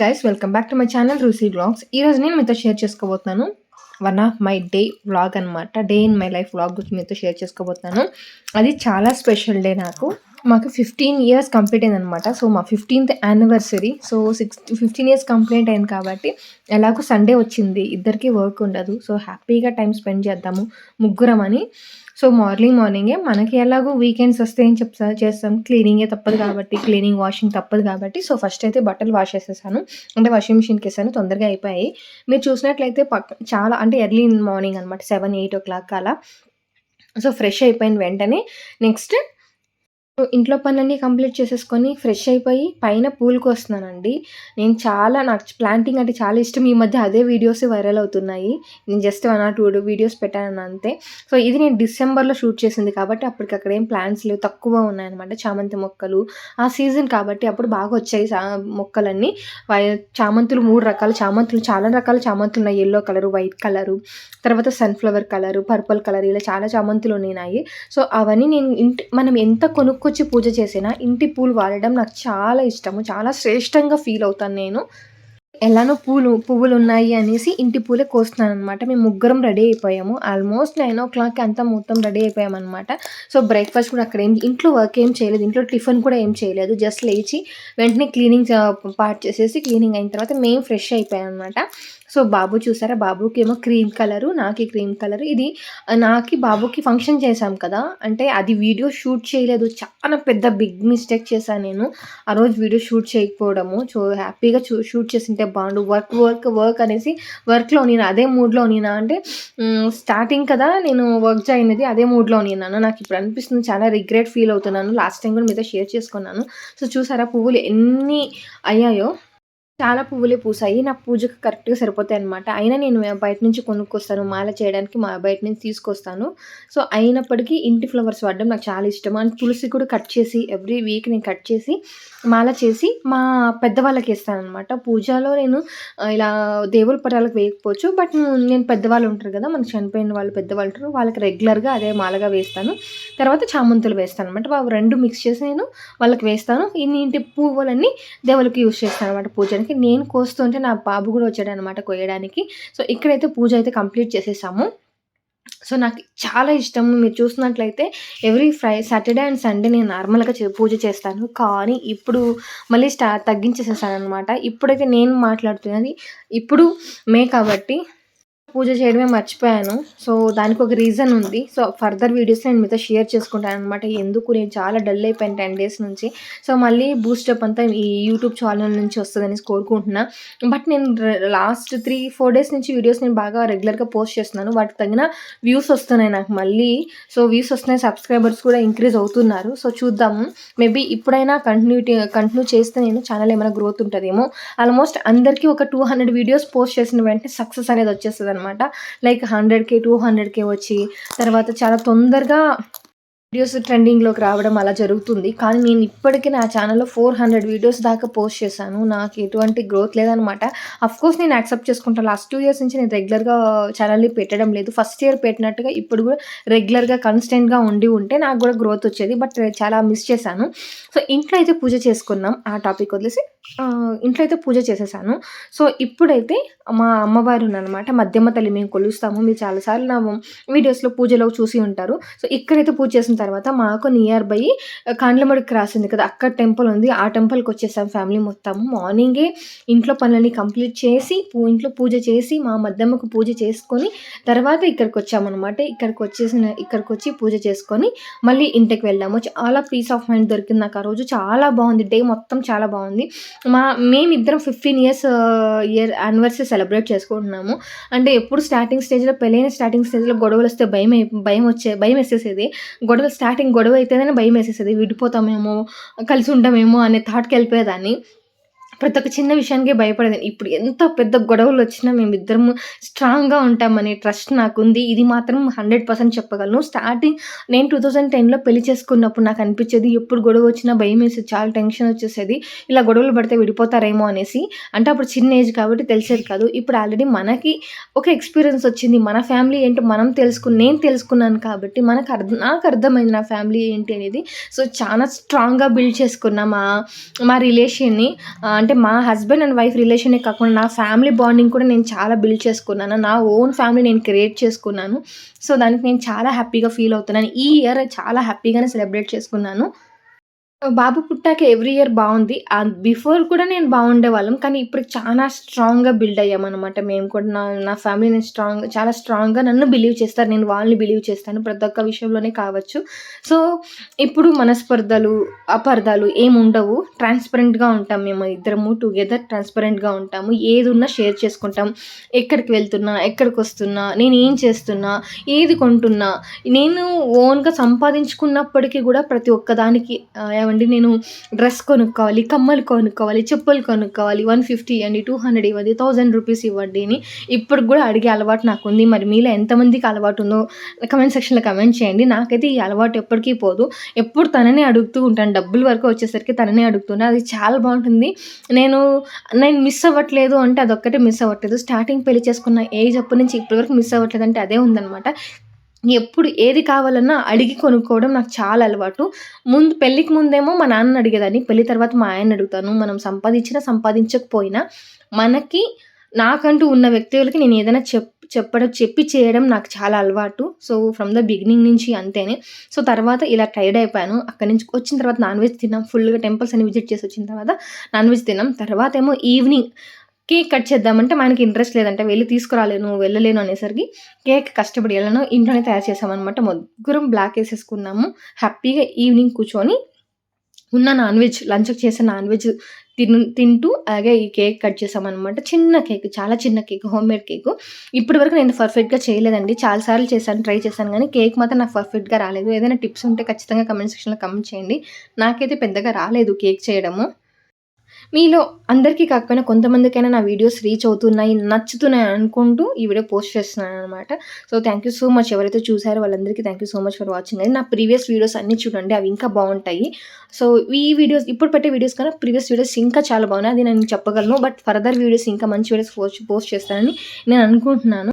Guys welcome back to my channel రూసీ blogs ఈరోజు నేను మీతో షేర్ చేసుకోబోతున్నాను one of my day vlog అనమాట day in my life vlog గురించి మీతో షేర్ చేసుకోబోతున్నాను. అది చాలా స్పెషల్ డే నాకు. మాకు ఫిఫ్టీన్ ఇయర్స్ కంప్లీట్ అయింది అనమాట సో మా fifteenth anniversary so six fifteen years complete అయింది కాబట్టి ఎలాగో సండే వచ్చింది. ఇద్దరికి వర్క్ ఉండదు. సో హ్యాపీగా టైం స్పెండ్ చేద్దాము. ముగ్గురం అని. సో మార్నింగ్ మార్నింగే మనకి ఎలాగో వీకెండ్స్ వస్తే ఏం చెప్తా చేస్తాం? క్లీనింగే తప్పదు కాబట్టి క్లీనింగ్ వాషింగ్ తప్పదు కాబట్టి. సో ఫస్ట్ అయితే బట్టలు వాష్ చేసేసాను. అంటే వాషింగ్ మిషన్కి వేసాను. తొందరగా అయిపోయాయి. మీరు చూసినట్లయితే పక్క చాలా అంటే ఎర్లీ మార్నింగ్ అనమాట సెవెన్ ఎయిట్ ఓ క్లాక్ అలా. సో ఫ్రెష్ అయిపోయిన వెంటనే నెక్స్ట్ ఇంట్లో పనులన్నీ కంప్లీట్ చేసేసుకొని ఫ్రెష్ అయిపోయి పైన పూల్కి వస్తున్నానండి. నేను చాలా నాకు ప్లాంటింగ్ అంటే చాలా ఇష్టం. ఈ మధ్య అదే వీడియోస్ వైరల్ అవుతున్నాయి. నేను just one or two videos పెట్టాను అంతే. సో ఇది నేను డిసెంబర్లో షూట్ చేసింది కాబట్టి అప్పటికి అక్కడ ఏం ప్లాంట్స్ లేవు. తక్కువ ఉన్నాయన్నమాట చామంతి మొక్కలు. ఆ సీజన్ కాబట్టి అప్పుడు బాగా వచ్చాయి మొక్కలన్నీ. చామంతులు మూడు రకాల. చామంతులు చాలా రకాల చామంతులు ఉన్నాయి. ఎల్లో కలరు వైట్ కలరు తర్వాత సన్ఫ్లవర్ కలరు పర్పుల్ కలర్ ఇలా చాలా చామంతులు ఉన్నాయి. సో అవన్నీ నేను ఇంటి మనం ఎంత కొనుక్కో వచ్చి పూజ చేసినా? ఇంటి పూలు వాడడం నాకు చాలా ఇష్టము. చాలా శ్రేష్టంగా ఫీల్ అవుతాను నేను. ఎలానో పూలు పువ్వులు ఉన్నాయి అనేసి ఇంటి పూలే కోస్తున్నాను అనమాట మేము ముగ్గురం రెడీ అయిపోయాము. ఆల్మోస్ట్ నైన్ ఓ క్లాక్ అంతా మొత్తం రెడీ అయిపోయాం అనమాట సో బ్రేక్ఫాస్ట్ కూడా అక్కడ ఏం ఇంట్లో వర్క్ ఏం చేయలేదు. ఇంట్లో టిఫిన్ కూడా ఏం చేయలేదు. జస్ట్ లేచి వెంటనే క్లీనింగ్ పార్ట్ చేసేసి క్లీనింగ్ అయిన తర్వాత మేము ఫ్రెష్ అయిపోయాం అనమాట సో బాబు చూసారా? బాబుకి ఏమో క్రీమ్ కలరు నాకి క్రీమ్ కలర్. ఇది నాకి బాబుకి ఫంక్షన్ చేశాం కదా? అంటే అది వీడియో షూట్ చేయలేదు. చాలా పెద్ద బిగ్ మిస్టేక్ చేశాను నేను. ఆ రోజు వీడియో షూట్ చేయకపోవడము. సో హ్యాపీగా షూట్ చేసింటే బాగుండు. వర్క్ వర్క్ వర్క్ అనేసి వర్క్లో నేను అదే మూడ్లో నేనా అంటే స్టార్టింగ్ కదా నేను వర్క్ అయినది అదే మూడ్లో నేనా నాకు ఇప్పుడు అనిపిస్తుంది. చాలా రిగ్రెట్ ఫీల్ అవుతున్నాను. లాస్ట్ టైం కూడా మీతో షేర్ చేసుకున్నాను. సో చూసారా పువ్వులు ఎన్ని అయ్యాయో? చాలా పువ్వులే పూసాయి. నా పూజకు కరెక్ట్గా సరిపోతాయి అనమాట అయినా నేను బయట నుంచి కొనుక్కొస్తాను. మాల చేయడానికి మా బయట నుంచి తీసుకొస్తాను. సో అయినప్పటికీ ఇంటి ఫ్లవర్స్ వాడడం నాకు చాలా ఇష్టం. అండ్ తులసి కూడా కట్ చేసి ఎవ్రీ వీక్ నేను కట్ చేసి మాల చేసి మా పెద్దవాళ్ళకి వేస్తాను అనమాట పూజలో నేను ఇలా దేవుల పటాలకు వేయకపోవచ్చు. బట్ నేను పెద్దవాళ్ళు ఉంటారు కదా మనకు చనిపోయిన వాళ్ళు పెద్దవాళ్ళు ఉంటారు. వాళ్ళకి రెగ్యులర్గా అదే మాలగా వేస్తాను. తర్వాత చామంతులు వేస్తాను అనమాట రెండు మిక్స్ చేసి నేను వాళ్ళకి వేస్తాను. ఇన్ని ఇంటి పువ్వులన్నీ దేవుళ్ళకి యూజ్ చేస్తాను అనమాట పూజనికి చేయడానికి నేను కోస్తుంటే నా బాబు కూడా వచ్చాడు అనమాట కొయ్యడానికి. సో ఇక్కడైతే పూజ అయితే కంప్లీట్ చేసేసాము. సో నాకు చాలా ఇష్టం మీరు చూసినట్లయితే every Fri Saturday and Sunday నేను నార్మల్గా పూజ చేస్తాను. కానీ ఇప్పుడు మళ్ళీ స్టా తగ్గించేసేసాను అనమాట ఇప్పుడైతే నేను మాట్లాడుతున్నది ఇప్పుడు మే కాబట్టి పూజ చేయడమే మర్చిపోయాను. సో దానికి ఒక రీజన్ ఉంది. సో ఫర్దర్ వీడియోస్ నేను మీతో షేర్ చేసుకుంటాను అనమాట ఎందుకు? నేను చాలా డల్ అయిపోయాను టెన్ డేస్ నుంచి. సో మళ్ళీ బూస్టప్ అంతా ఈ యూట్యూబ్ ఛానల్ నుంచి వస్తుందని కోరుకుంటున్నా. బట్ నేను లాస్ట్ త్రీ ఫోర్ డేస్ నుంచి వీడియోస్ నేను బాగా రెగ్యులర్గా పోస్ట్ చేస్తున్నాను. వాటికి తగిన వ్యూస్ వస్తున్నాయి నాకు మళ్ళీ. సో వ్యూస్ వస్తున్నాయి. సబ్స్క్రైబర్స్ కూడా ఇంక్రీజ్ అవుతున్నారు. సో చూద్దాము. మేబీ ఇప్పుడైనా కంటిన్యూటీ కంటిన్యూ చేస్తే నేను ఛానల్ ఏమైనా గ్రోత్ ఉంటుందేమో. ఆల్మోస్ట్ అందరికీ ఒక టూ హండ్రెడ్ వీడియోస్ పోస్ట్ చేసిన వెంటనే సక్సెస్ అనేది వచ్చేస్తుంది అనమాట లైక్ హండ్రెడ్కే టూ హండ్రెడ్కే వచ్చి తర్వాత చాలా తొందరగా వీడియోస్ ట్రెండింగ్లోకి రావడం అలా జరుగుతుంది. కానీ నేను ఇప్పటికీ నా ఛానల్లో ఫోర్ హండ్రెడ్ వీడియోస్ దాకా పోస్ట్ చేశాను. నాకు ఎటువంటి గ్రోత్ లేదనమాట కోర్స్ నేను యాక్సెప్ట్ చేసుకుంటాను. లాస్ట్ టూ ఇయర్స్ నుంచి నేను రెగ్యులర్గా ఛానల్ని పెట్టడం లేదు. ఫస్ట్ ఇయర్ పెట్టినట్టుగా ఇప్పుడు కూడా రెగ్యులర్గా కన్స్టెంట్గా ఉండి ఉంటే నాకు కూడా గ్రోత్ వచ్చేది. బట్ చాలా మిస్ చేశాను. సో ఇంట్లో అయితే పూజ చేసుకున్నాం. ఆ టాపిక్ వదిలేసి ఇంట్లో అయితే పూజ చేసేసాను. సో ఇప్పుడైతే మా అమ్మవారు అనమాట మధ్యమ్మ తల్లి మేము కొలుస్తాము. మీరు చాలాసార్లు నా వీడియోస్లో పూజలో చూసి ఉంటారు. సో ఇక్కడైతే పూజ చేసిన తర్వాత మాకు నియర్ బై కాండ్లమడి క్రాస్ ఉంది కదా అక్కడ టెంపుల్ ఉంది. ఆ టెంపుల్కి వచ్చేసాం ఫ్యామిలీ మొత్తము మార్నింగే ఇంట్లో పనులన్నీ కంప్లీట్ చేసి ఇంట్లో పూజ చేసి మా మధ్యమ్మకు పూజ చేసుకొని తర్వాత ఇక్కడికి వచ్చామన్నమాట. ఇక్కడికి వచ్చేసిన ఇక్కడికి వచ్చి పూజ చేసుకొని మళ్ళీ ఇంటికి వెళ్ళాము. చాలా పీస్ ఆఫ్ మైండ్ దొరికింది నాకు ఆ రోజు. చాలా బాగుంది. డే మొత్తం చాలా బాగుంది. మా మేమిద్దరం fifteen years year anniversary celebrate చేసుకుంటున్నాము. అంటే ఎప్పుడు స్టార్టింగ్ స్టేజ్లో పెళ్ళైన స్టార్టింగ్ స్టేజ్లో గొడవలు వస్తే భయం భయం వచ్చే భయం వేసేసేది. గొడవ స్టార్టింగ్ గొడవ అయితేనే భయం వేసేసేది. విడిపోతామేమో కలిసి ఉంటామేమో అనే థాట్కి వెళ్ళిపోయేదాన్ని. ప్రతి ఒక్క చిన్న విషయానికే భయపడేది. ఇప్పుడు ఎంత పెద్ద గొడవలు వచ్చినా మేమిద్దరము స్ట్రాంగ్గా ఉంటామనే ట్రస్ట్ నాకుంది. ఇది మాత్రం హండ్రెడ్ పర్సెంట్ చెప్పగలను. స్టార్టింగ్ నేను టూ థౌజండ్ టెన్లో పెళ్ళి చేసుకున్నప్పుడు నాకు అనిపించేది ఎప్పుడు గొడవ వచ్చినా భయం వేసేది చాలా టెన్షన్ వచ్చేసేది. ఇలా గొడవలు పడితే విడిపోతారేమో అనేసి. అంటే అప్పుడు చిన్న ఏజ్ కాబట్టి తెలిసేది కాదు. ఇప్పుడు ఆల్రెడీ మనకి ఒక ఎక్స్పీరియన్స్ వచ్చింది. మన ఫ్యామిలీ ఏంటో మనం తెలుసుకుని నేను తెలుసుకున్నాను కాబట్టి మనకు అర్థం నాకు అర్థమైంది నా ఫ్యామిలీ ఏంటి అనేది. సో చాలా స్ట్రాంగ్గా బిల్డ్ చేసుకున్నా మా మా రిలేషన్ని అంటే అంటే మా హస్బెండ్ అండ్ వైఫ్ రిలేషనే కాకుండా నా ఫ్యామిలీ బాండింగ్ కూడా నేను చాలా బిల్డ్ చేసుకున్నాను. నా ఓన్ ఫ్యామిలీ నేను క్రియేట్ చేసుకున్నాను. సో దానికి నేను చాలా హ్యాపీగా ఫీల్ అవుతున్నాను. ఈ ఇయర్ చాలా హ్యాపీగానే సెలబ్రేట్ చేసుకున్నాను. బాబు పుట్టాక ఎవ్రీ ఇయర్ బాగుంది. బిఫోర్ కూడా నేను బాగుండే వాళ్ళం కానీ ఇప్పుడు చాలా స్ట్రాంగ్గా బిల్డ్ అయ్యామన్నమాట. మేము కూడా నా నా ఫ్యామిలీ నేను స్ట్రాంగ్ చాలా స్ట్రాంగ్గా నన్ను బిలీవ్ చేస్తారు. నేను వాళ్ళని బిలీవ్ చేస్తాను. ప్రతి ఒక్క విషయంలోనే కావచ్చు. సో ఇప్పుడు మనస్పర్ధలు అపార్థాలు ఏమి ఉండవు ట్రాన్స్పరెంట్గా ఉంటాం మేము ఇద్దరము. టుగెదర్ ట్రాన్స్పరెంట్గా ఉంటాము. ఏది ఉన్నా షేర్ చేసుకుంటాం. ఎక్కడికి వెళ్తున్నా ఎక్కడికి వస్తున్నా నేను ఏం చేస్తున్నా ఏది కొంటున్నా నేను ఓన్గా సంపాదించుకున్నప్పటికీ కూడా ప్రతి ఒక్కదానికి ఆ, నేను డ్రెస్ కొనుక్కోవాలి కమ్మలు కొనుక్కోవాలి చెప్పులు కొనుక్కోవాలి వన్ ఫిఫ్టీ ఇవ్వండి టూ హండ్రెడ్ ఇవ్వండి థౌజండ్ రూపీస్ ఇవ్వండి అని ఇప్పుడు కూడా అడిగే అలవాటు నాకు ఉంది మరి మీలో ఎంతమందికి అలవాటు ఉందో కమెంట్ సెక్షన్లో కమెంట్ చేయండి. నాకైతే ఈ అలవాటు ఎప్పటికీ పోదు. ఎప్పుడు తననే అడుగుతూ ఉంటాను. డబ్బుల వరకు వచ్చేసరికి తననే అడుగుతున్నా అది చాలా బాగుంటుంది. నేను నేను మిస్ అవ్వట్లేదు అంటే అదొక్కటే మిస్ అవ్వట్లేదు. స్టార్టింగ్ పెళ్ళి చేసుకున్న ఏజ్ అప్పటి నుంచి ఇప్పటి వరకు మిస్ అవ్వట్లేదు అంటే అదే ఉందన్నమాట. ఎప్పుడు ఏది కావాలన్నా అడిగి కొనుక్కోవడం నాకు చాలా అలవాటు. ముందు పెళ్ళికి ముందేమో మా నాన్నని అడిగేదాన్ని. పెళ్ళి తర్వాత మా ఆయన అడుగుతాను. మనం సంపాదించినా సంపాదించకపోయినా మనకి నాకంటూ ఉన్న వ్యక్తులకి నేను ఏదైనా చెప్ చెప్పడం చెప్పి చేయడం నాకు చాలా అలవాటు. సో ఫ్రమ్ ద బిగినింగ్ నుంచి అంతేనే. సో తర్వాత ఇలా టైర్డ్ అయిపోయాను. అక్కడి నుంచి వచ్చిన తర్వాత నాన్ వెజ్ తిన్నాం. ఫుల్గా టెంపుల్స్ అని విజిట్ చేసి వచ్చిన తర్వాత నాన్ వెజ్ తిన్నాం. తర్వాత ఏమో ఈవినింగ్ కేక్ కట్ చేద్దామంటే మనకి ఇంట్రెస్ట్ లేదంటే వెళ్ళి తీసుకురాలేను వెళ్ళలేను అనేసరికి కేక్ కష్టపడి వెళ్ళను ఇంట్లోనే తయారు చేసామన్నమాట ముగ్గురం బ్లాక్ వేసేసుకున్నాము. హ్యాపీగా ఈవినింగ్ కూర్చొని ఉన్న నాన్ వెజ్ లంచ్కి చేసే నాన్ వెజ్ తిను తింటూ అలాగే ఈ కేక్ కట్ చేసామన్నమాట చిన్న కేక్ చాలా చిన్న కేక్ హోమ్ మేడ్ కేక్. ఇప్పటి వరకు నేను పర్ఫెక్ట్గా చేయలేదండి. చాలాసార్లు చేశాను ట్రై చేశాను కానీ కేక్ మాత్రం నాకు పర్ఫెక్ట్గా రాలేదు. ఏదైనా టిప్స్ ఉంటే ఖచ్చితంగా కమెంట్ సెక్షన్లో కమెంట్ చేయండి. నాకైతే పెద్దగా రాలేదు కేక్ చేయడము. మీలో అందరికీ కాకపోయినా కొంతమందికైనా నా వీడియోస్ రీచ్ అవుతున్నాయి నచ్చుతున్నాయి అనుకుంటూ ఈ వీడియో పోస్ట్ చేస్తున్నాను అనమాట so thank you so much ఎవరైతే చూసారో వాళ్ళందరికీ thank you so much for watching అది నా ప్రీవియస్ వీడియోస్ అన్నీ చూడండి అవి ఇంకా బాగుంటాయి. సో ఈ వీడియోస్ ఇప్పుడు పెట్టే వీడియోస్ కన్నా ప్రీవియస్ వీడియోస్ ఇంకా చాలా బాగున్నాయి. అది నేను చెప్పగలను బట్ ఫర్దర్ వీడియోస్ ఇంకా మంచి వీడియోస్ పోస్ట్ పోస్ట్ చేస్తానని నేను అనుకుంటున్నాను.